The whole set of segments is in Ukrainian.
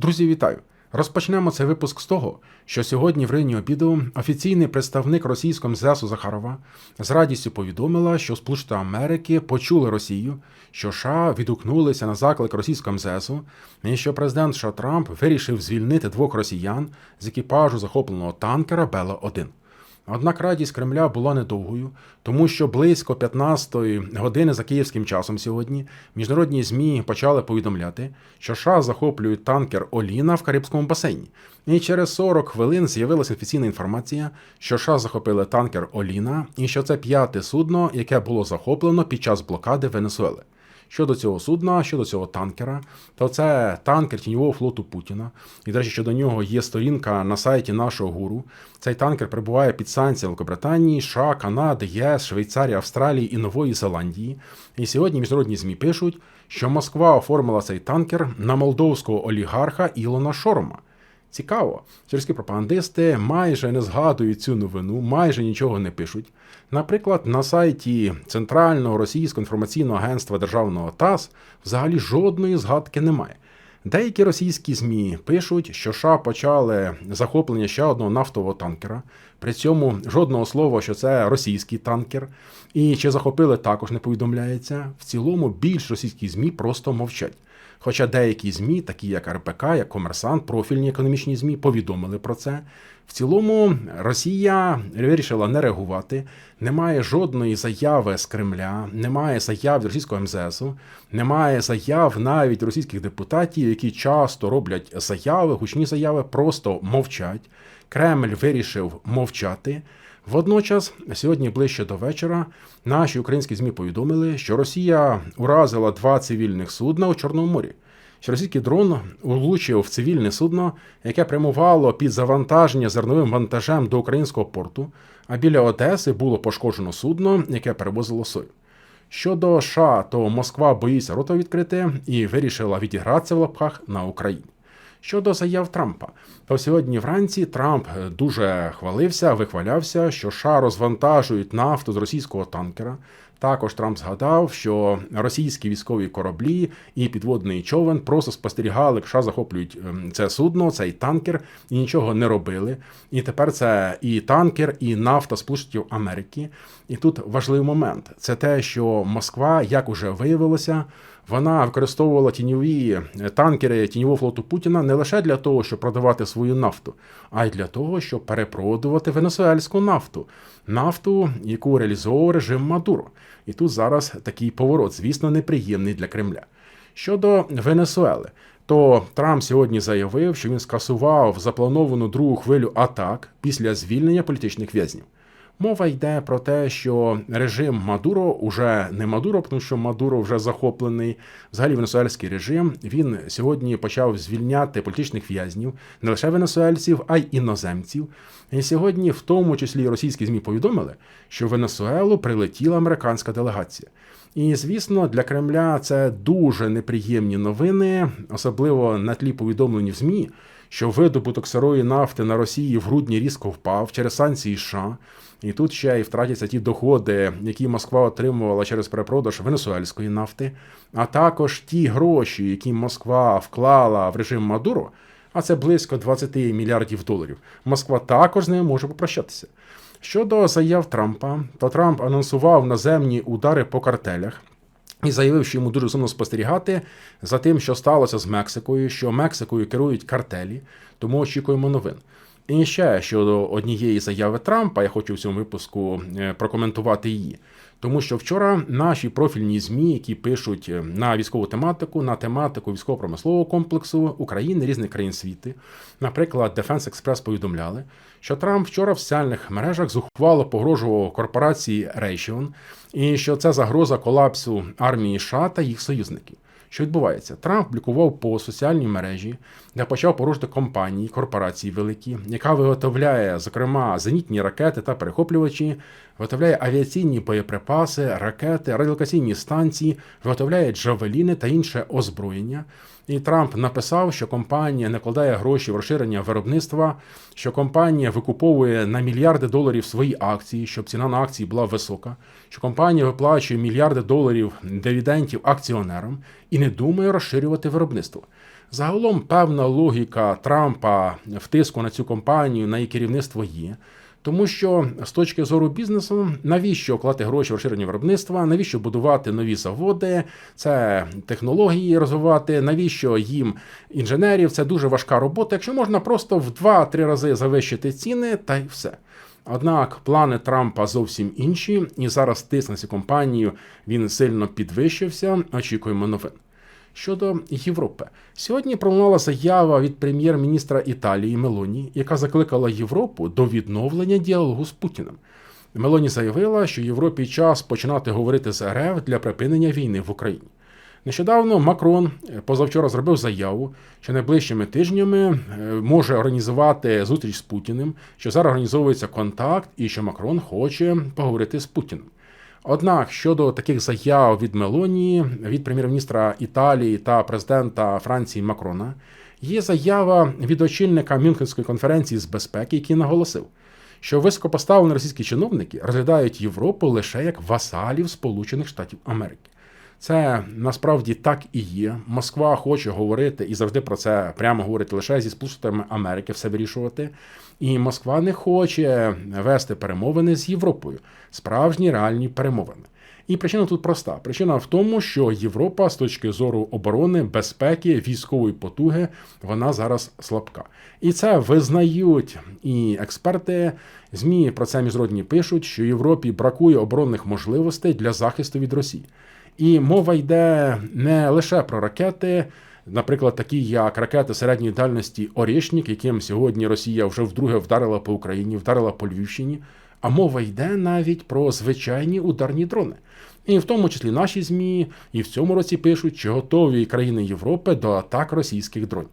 Друзі, вітаю! Розпочнемо цей випуск з того, що сьогодні в Рині обіду офіційний представник російського МЗСу Захарова з радістю повідомила, що Сполучені Америки почули Росію, що США відгукнулися на заклик російського МЗСу, і що президент США Трамп вирішив звільнити двох росіян з екіпажу захопленого танкера Бела 1 Однак радість Кремля була недовгою, тому що близько 15-ї години за київським часом сьогодні міжнародні ЗМІ почали повідомляти, що США захоплюють танкер Оліна в Карибському басейні. І через 40 хвилин з'явилася офіційна інформація, що США захопили танкер Оліна і що це п'яте судно, яке було захоплено під час блокади Венесуели. Щодо цього судна, щодо цього танкера, то це танкер тіньового флоту Путіна. І, до речі, щодо нього є сторінка на сайті нашого гуру. Цей танкер перебуває під санкціями Великобританії, США, Канади, ЄС, Швейцарії, Австралії і Нової Зеландії. І сьогодні міжнародні ЗМІ пишуть, що Москва оформила цей танкер на молдовського олігарха Ілона Шорома. Цікаво, сільські пропагандисти майже не згадують цю новину, майже нічого не пишуть. Наприклад, на сайті Центрального російського інформаційного агентства державного ТАСС взагалі жодної згадки немає. Деякі російські ЗМІ пишуть, що США почали захоплення ще одного нафтового танкера. При цьому жодного слова, що це російський танкер. І чи захопили, також не повідомляється. В цілому більш російські ЗМІ просто мовчать. Хоча деякі ЗМІ, такі як РПК, як Комерсант, профільні економічні ЗМІ, повідомили про це. В цілому Росія вирішила не реагувати. Немає жодної заяви з Кремля, немає заяв російського МЗСу, немає заяв навіть російських депутатів, які часто роблять заяви, гучні заяви, просто мовчать. Кремль вирішив мовчати. Водночас, сьогодні ближче до вечора, наші українські ЗМІ повідомили, що Росія уразила два цивільних судна у Чорному морі. Що російський дрон влучив в цивільне судно, яке прямувало під завантаження зерновим вантажем до українського порту, а біля Одеси було пошкоджено судно, яке перевозило сою. Щодо США, то Москва боїться рота відкрити і вирішила відігратися в лапках на Україні. Щодо заяв Трампа, то сьогодні вранці Трамп дуже хвалився, вихвалявся, що США розвантажують нафту з російського танкера. Також Трамп згадав, що російські військові кораблі і підводний човен просто спостерігали, як США захоплюють це судно, цей танкер, і нічого не робили. І тепер це і танкер, і нафта Сполучених Америки. І тут важливий момент: це те, що Москва, як уже виявилося, вона використовувала тіньові танкери тіньового флоту Путіна не лише для того, щоб продавати свою нафту, а й для того, щоб перепродувати венесуельську нафту, нафту, яку реалізовував режим Мадуро. І тут зараз такий поворот, звісно, неприємний для Кремля. Щодо Венесуели, то Трамп сьогодні заявив, що він скасував заплановану другу хвилю атак після звільнення політичних в'язнів. Мова йде про те, що режим Мадуро уже не Мадуро, тому що Мадуро вже захоплений. Взагалі венесуельський режим він сьогодні почав звільняти політичних в'язнів не лише венесуельців, а й іноземців. І сьогодні, в тому числі російські змі повідомили, що в Венесуелу прилетіла американська делегація. І звісно, для Кремля це дуже неприємні новини, особливо на тлі повідомлень в ЗМІ, що видобуток сирої нафти на Росії в грудні різко впав через санкції США. І тут ще й втратяться ті доходи, які Москва отримувала через перепродаж венесуельської нафти, а також ті гроші, які Москва вклала в режим Мадуро, а це близько 20 мільярдів доларів. Москва також з нею може попрощатися. Щодо заяв Трампа, то Трамп анонсував наземні удари по картелях. І заявив, що йому дуже сумно спостерігати за тим, що сталося з Мексикою, що Мексикою керують картелі, тому очікуємо новин. І ще щодо однієї заяви Трампа, я хочу в цьому випуску е, прокоментувати її. Тому що вчора наші профільні змі, які пишуть е, на військову тематику, на тематику військово-промислового комплексу України, різних країн світу, наприклад, Defense Express повідомляли, що Трамп вчора в соціальних мережах зухвало погрожував корпорації Raytheon, і що це загроза колапсу армії США та їх союзників. Що відбувається? Трамп публікував по соціальній мережі, де почав порушити компанії, корпорації великі, яка виготовляє, зокрема, зенітні ракети та перехоплювачі, виготовляє авіаційні боєприпаси, ракети, радіолокаційні станції, виготовляє джавеліни та інше озброєння. І Трамп написав, що компанія не кладає гроші в розширення виробництва, що компанія викуповує на мільярди доларів свої акції, щоб ціна на акції була висока, що компанія виплачує мільярди доларів дивідендів акціонерам і не думає розширювати виробництво. Загалом певна логіка Трампа в тиску на цю компанію, на її керівництво є. Тому що з точки зору бізнесу, навіщо вкладати гроші в розширення виробництва, навіщо будувати нові заводи, це технології розвивати, навіщо їм інженерів? Це дуже важка робота. Якщо можна просто в 2-3 рази завищити ціни, та й все. Однак плани Трампа зовсім інші, і зараз тиск на цю компанію він сильно підвищився. Очікуємо новин. Щодо Європи, сьогодні пролунала заява від прем'єр-міністра Італії Мелоні, яка закликала Європу до відновлення діалогу з Путіним. Мелоні заявила, що Європі час починати говорити з РФ для припинення війни в Україні. Нещодавно Макрон позавчора зробив заяву, що найближчими тижнями може організувати зустріч з Путіним, що зараз організовується контакт і що Макрон хоче поговорити з Путіним. Однак щодо таких заяв від Мелонії, від прем'єр-міністра Італії та президента Франції Макрона, є заява від очільника Мюнхенської конференції з безпеки, який наголосив, що високопоставлені російські чиновники розглядають Європу лише як васалів Сполучених Штатів Америки. Це насправді так і є. Москва хоче говорити і завжди про це прямо говорити лише зі Сполученими Америки, все вирішувати. І Москва не хоче вести перемовини з Європою, справжні реальні перемовини. І причина тут проста: причина в тому, що Європа з точки зору оборони, безпеки, військової потуги, вона зараз слабка. І це визнають і експерти. ЗМІ про це міжнародні пишуть, що Європі бракує оборонних можливостей для захисту від Росії. І мова йде не лише про ракети, наприклад, такі як ракети середньої дальності Орєшнік, яким сьогодні Росія вже вдруге вдарила по Україні, вдарила по Львівщині. А мова йде навіть про звичайні ударні дрони. І в тому числі наші ЗМІ і в цьому році пишуть, що готові країни Європи до атак російських дронів.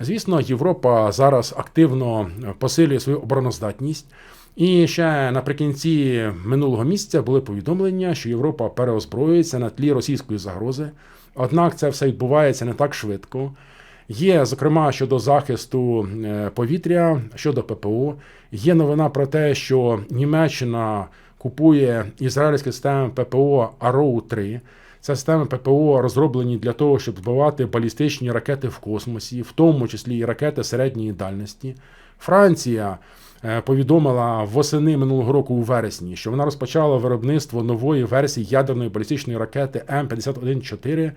Звісно, Європа зараз активно посилює свою обороноздатність. І ще наприкінці минулого місяця були повідомлення, що Європа переозброюється на тлі російської загрози. Однак це все відбувається не так швидко. Є, зокрема, щодо захисту е, повітря, щодо ППО. Є новина про те, що Німеччина купує ізраїльські системи ППО Arrow 3. Це системи ППО розроблені для того, щоб збивати балістичні ракети в космосі, в тому числі і ракети середньої дальності. Франція повідомила восени минулого року у вересні, що вона розпочала виробництво нової версії ядерної балістичної ракети М51-4.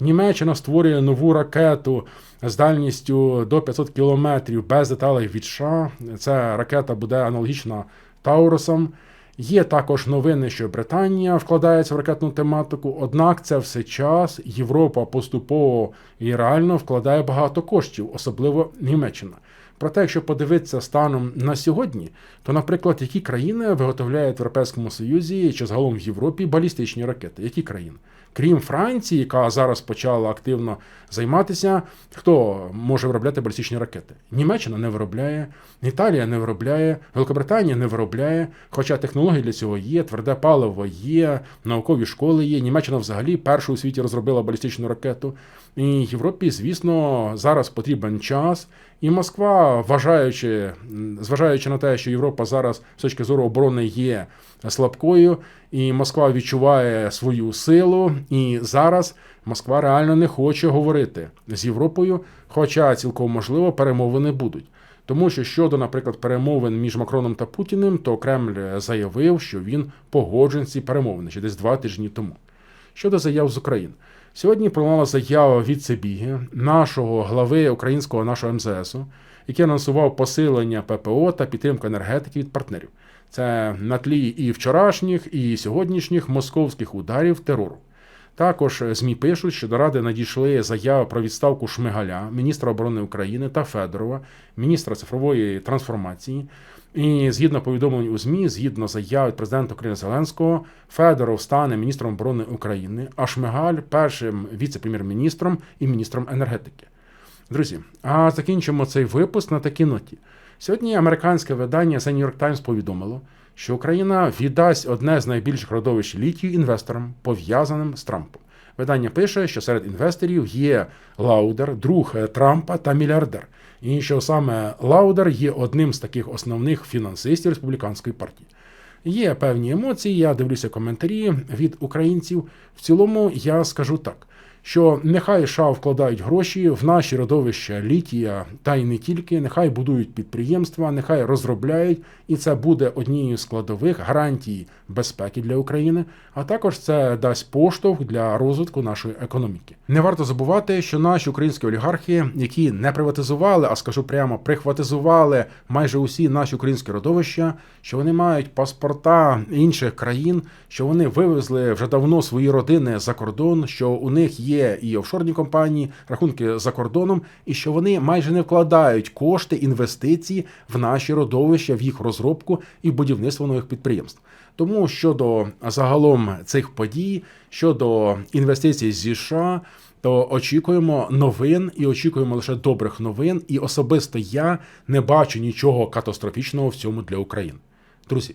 Німеччина створює нову ракету з дальністю до 500 кілометрів без деталей від США. Ця ракета буде аналогічна Таурусам. Є також новини, що Британія вкладається в ракетну тематику, однак це все час Європа поступово і реально вкладає багато коштів, особливо Німеччина. Проте, якщо подивитися станом на сьогодні, то, наприклад, які країни виготовляють в Європейському Союзі чи загалом в Європі балістичні ракети? Які країни? Крім Франції, яка зараз почала активно займатися, хто може виробляти балістичні ракети? Німеччина не виробляє, Італія не виробляє, Великобританія не виробляє. Хоча технології для цього є, тверде паливо є, наукові школи є. Німеччина взагалі першу у світі розробила балістичну ракету. І Європі, звісно, зараз потрібен час. І Москва, вважаючи, зважаючи на те, що Європа зараз з точки зору оборони є слабкою, і Москва відчуває свою силу, і зараз Москва реально не хоче говорити з Європою, хоча цілком можливо перемовини будуть. Тому що щодо, наприклад, перемовин між Макроном та Путіним, то Кремль заявив, що він погоджений ці перемовини ще десь два тижні тому. Щодо заяв з України. Сьогодні пролунала заява від Цебіги, нашого глави українського нашого МЗС, який анонсував посилення ППО та підтримку енергетики від партнерів. Це на тлі і вчорашніх, і сьогоднішніх московських ударів терору. Також ЗМІ пишуть, що до ради надійшли заяви про відставку Шмигаля, міністра оборони України та Федорова, міністра цифрової трансформації. І згідно повідомлень у ЗМІ, згідно заяви президента України Зеленського, Федоров стане міністром оборони України, а Шмигаль першим віце-прем'єр-міністром і міністром енергетики. Друзі, а закінчимо цей випуск на такій ноті. Сьогодні американське видання The New York Times повідомило, що Україна віддасть одне з найбільших родовищ літію інвесторам, пов'язаним з Трампом. Видання пише, що серед інвесторів є Лаудер, друг Трампа та мільярдер. І що саме Лаудер є одним з таких основних фінансистів республіканської партії. Є певні емоції, я дивлюся коментарі від українців. В цілому я скажу так, що нехай США вкладають гроші в наші родовища літія та й не тільки, нехай будують підприємства, нехай розробляють, і це буде однією з складових гарантій безпеки для України, а також це дасть поштовх для розвитку нашої економіки. Не варто забувати, що наші українські олігархи, які не приватизували, а скажу прямо, прихватизували майже усі наші українські родовища, що вони мають паспорта інших країн, що вони вивезли вже давно свої родини за кордон, що у них є і офшорні компанії, рахунки за кордоном, і що вони майже не вкладають кошти інвестиції в наші родовища, в їх розробку і будівництво нових підприємств. Тому щодо загалом цих подій, щодо інвестицій зі США, то очікуємо новин і очікуємо лише добрих новин. І особисто я не бачу нічого катастрофічного в цьому для України. Друзі,